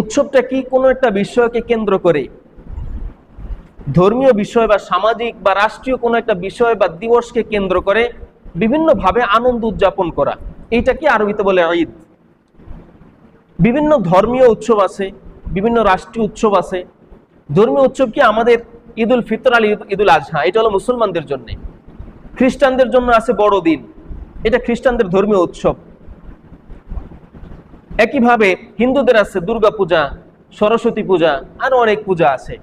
উৎসবটা কি কোনো একটা বিষয়কে কেন্দ্র করে? ধর্মীয় বিষয় বা সামাজিক বা রাষ্ট্রীয় কোনো একটা বিষয় বা দিবসকে কেন্দ্র করে বিভিন্নভাবে আনন্দ উদযাপন করা। এইটা কি আরবিতে বলে ঈদ? বিভিন্ন ধর্মীয় উৎসব আছে, বিভিন্ন রাষ্ট্রীয় উৎসব আছে। ধর্মীয় উৎসব কি আমাদের ঈদ উল ফিতর আল ঈদ উল আজহা, এটা হলো মুসলমানদের জন্য। খ্রিস্টানদের জন্য আছে বড়দিন। এটা খ্রিস্টানদের ধর্মীয় উৎসব। একইভাবে হিন্দুদের আছে দুর্গা পূজা, সরস্বতী পূজা, আরও অনেক পূজা আছে।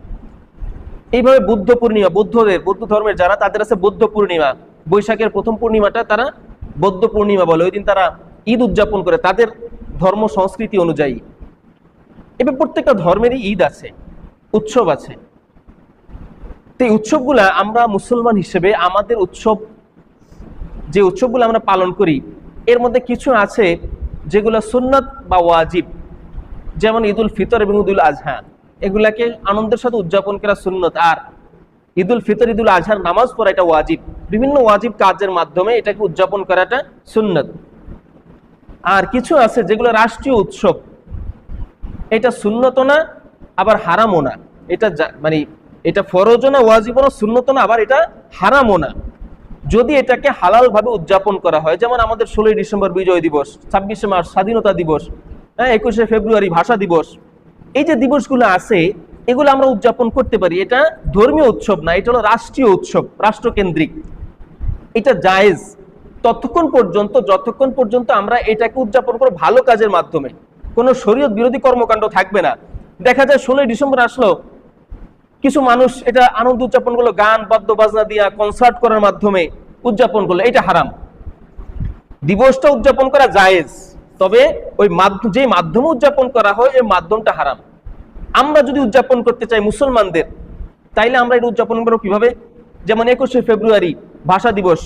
এইভাবে বুদ্ধ পূর্ণিমা, বুদ্ধদের, বৌদ্ধ ধর্মের যারা, তাদের আছে বৌদ্ধ পূর্ণিমা। বৈশাখের প্রথম পূর্ণিমাটা তারা বৌদ্ধ পূর্ণিমা বলে। ওই দিন তারা ঈদ উদযাপন করে তাদের ধর্ম, সংস্কৃতি অনুযায়ী। এবার প্রত্যেকটা ধর্মেরই ঈদ আছে, উৎসব আছে। তো এই উৎসবগুলা আমরা মুসলমান হিসেবে আমাদের উৎসব, যে উৎসবগুলো আমরা পালন করি, এর মধ্যে কিছু আছে যেগুলো সুন্নত বা ওয়াজিব, যেমন ঈদুল ফিতর এবং ঈদুল আজহা, এগুলাকে আনন্দের সাথে উদযাপন করা সুন্নত। আর ঈদুল ফিতর, ঈদুল আজহার নামাজ পড়া এটা ওয়াজিব। বিভিন্ন ওয়াজিব কাজের মাধ্যমে এটাকে উদযাপন করাটা সুন্নত। আর কিছু আছে যেগুলো রাষ্ট্রীয় উৎসব। এটা সুন্নত না, আবার হারামও না। এটা মানে এটা ফরজও না, ওয়াজিবও না সুন্নত না, আবার এটা হারামও না। যদি এটাকে হালাল ভাবে উদযাপন করা হয়, যেমন আমাদের ষোলোই ডিসেম্বর বিজয় দিবস, ছাব্বিশে মার্চ স্বাধীনতা দিবস হ্যাঁ একুশে ফেব্রুয়ারি ভাষা দিবস, এই যে দিবসগুলো আছে, এগুলো আমরা উদযাপন করতে পারি। এটা ধর্মীয় উৎসব না, এটা হলো রাষ্ট্রীয় উৎসব, রাষ্ট্রকেন্দ্রিক। এটা জায়েজ। ততক্ষণ পর্যন্ত, যতক্ষণ পর্যন্ত আমরা এটাকে উদযাপন করব ভালো কাজের মাধ্যমে, কোনো শরীয়ত বিরোধী কর্মকাণ্ড থাকবে না। দেখা যায় ষোলোই ডিসেম্বর আসলো কিছু মানুষ এটা আনন্দ উদযাপন করল, গান, বাদ্য, বাজনা দিয়া কনসার্ট করার মাধ্যমে উদযাপন করল, এটা হারাম। দিবসটা উদযাপন করা জায়েজ, তবে ওই মাধ্যম যে মাধ্যমে উদযাপন করা হয় ওই মাধ্যমটা হারাম। আমরা যদি উদযাপন করতে চাই মুসলমানদের, তাইলে আমরা এটা উদযাপন করব কীভাবে? যেমন একুশে ফেব্রুয়ারি, ভাষা দিবস।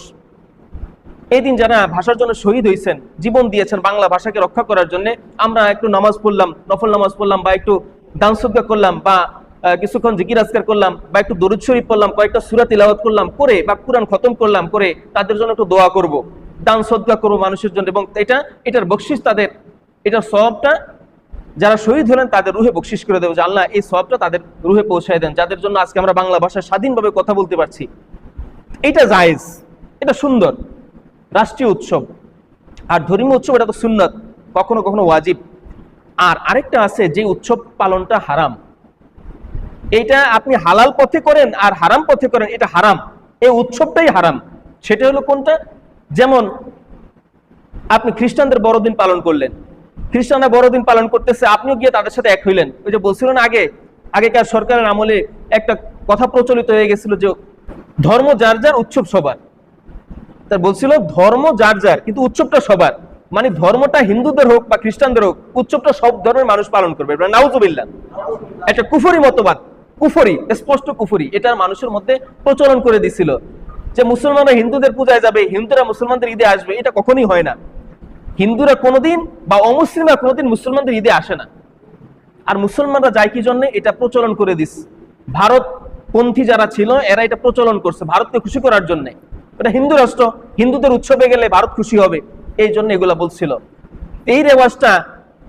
এই দিন যারা ভাষার জন্য শহীদ হয়েছেন, জীবন দিয়েছেন বাংলা ভাষাকে রক্ষা করার জন্য, আমরা একটু নামাজ পড়লাম, নফল নামাজ পড়লাম বা একটু দান করলাম বা কিছুক্ষণ জিকির আজকার করলাম, বা একটু দরুদ শরীফ পড়লাম, কয়েকটা সুরা তিলাওয়াত করলাম, করে বা কুরআন খতম করলাম, করে তাদের জন্য একটু দোয়া করব। দান সদ্গা করব মানুষের জন্য এবং এটা, এটার বকশিস তাদের, এটার সবটা যারা শহীদ হলেন তাদের রুহে বকশিস করে দেবো যে আল্লাহ এই সবটা তাদের রুহে পৌঁছায় দেন, যাদের জন্য আজকে আমরা বাংলা ভাষা স্বাধীনভাবে কথা বলতে পারছি। এটা জায়েজ, এটা সুন্দর, রাষ্ট্রীয় উৎসব। আর ধর্মীয় উৎসব এটা তো সুন্নত, কখনো কখনো ওয়াজিব। আর আরেকটা আছে যে উৎসব পালনটা হারাম। এটা আপনি হালাল পথে করেন আর হারাম পথে করেন, এটা হারাম। এই উৎসবটাই হারাম। সেটা হলো কোনটা? যেমন আপনি খ্রিস্টানদের বড়দিন পালন করলেন। খ্রিস্টানরা বড়দিন পালন করতেছে, আপনিও গিয়ে তাদের সাথে এক হইলেন। ওই যে বলছিলেন আগে, আগেকার সরকারের আমলে একটা কথা প্রচলিত হয়ে গেছিল যে ধর্ম যার যার, উৎসব সবার। তার বলছিল ধর্ম যার যার, কিন্তু উৎসবটা সবার। মানে ধর্মটা হিন্দুদের হোক বা খ্রিস্টানদের হোক, উৎসবটা সব ধর্মের মানুষ পালন করবে। এবার নাউজুবিল্লাহ। একটা কুফরি মতবাদ। কুফরি স্পষ্ট কুফরি। এটা মানুষের মধ্যে প্রচলন করে দিছিল। যে মুসলমানরা হিন্দুদের পূজায় যাবে, হিন্দুরা মুসলমানদের ঈদে আসবে, এটা কখনই হয় না। হিন্দুরা কোনোদিন বা অমুসলিমরা কোনোদিন মুসলমানদের ঈদে আসে না। আর মুসলমানরা যায় কি জন্য? এটা প্রচলন করে দিস। ভারত পন্থী যারা ছিল, এরা এটা প্রচলন করছে ভারতকে খুশি করার জন্য। এটা হিন্দু রাষ্ট্র, হিন্দুদের উৎসবে গেলে ভারত খুশি হবে, এই জন্য এগুলা বলছিল। এই রেওয়াজটা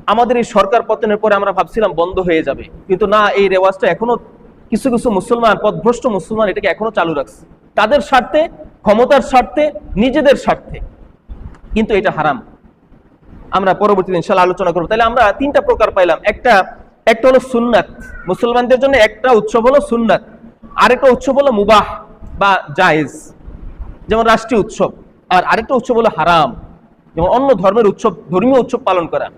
আমাদের এই সরকার পতনের পরে আমরা ভাবছিলাম বন্ধ হয়ে যাবে। কিন্তু না, এই রেওয়াজটা এখনও কিছু কিছু মুসলমান, পথভ্রষ্ট মুসলমান এটাকে এখনও চালু রাখছে। তাদের স্বার্থে, ক্ষমতার স্বার্থে, নিজেদের স্বার্থে। কিন্তু এটা হারাম। আমরা পরবর্তী দিন ইনশাল্লাহ আলোচনা করব। তাহলে আমরা তিনটা প্রকার পাইলাম। একটা একটা হলো সুন্নাত। মুসলমানদের জন্য একটা উৎসব হলো সুন্নাত। আরেকটা উৎসব হলো মুবাহ বা জায়েজ। যেমন রাষ্ট্রীয় উৎসব। আর আরেকটা উৎসব হলো হারাম। যেমন অন্য ধর্মের উৎসব, ধর্মীয় উৎসব পালন করা।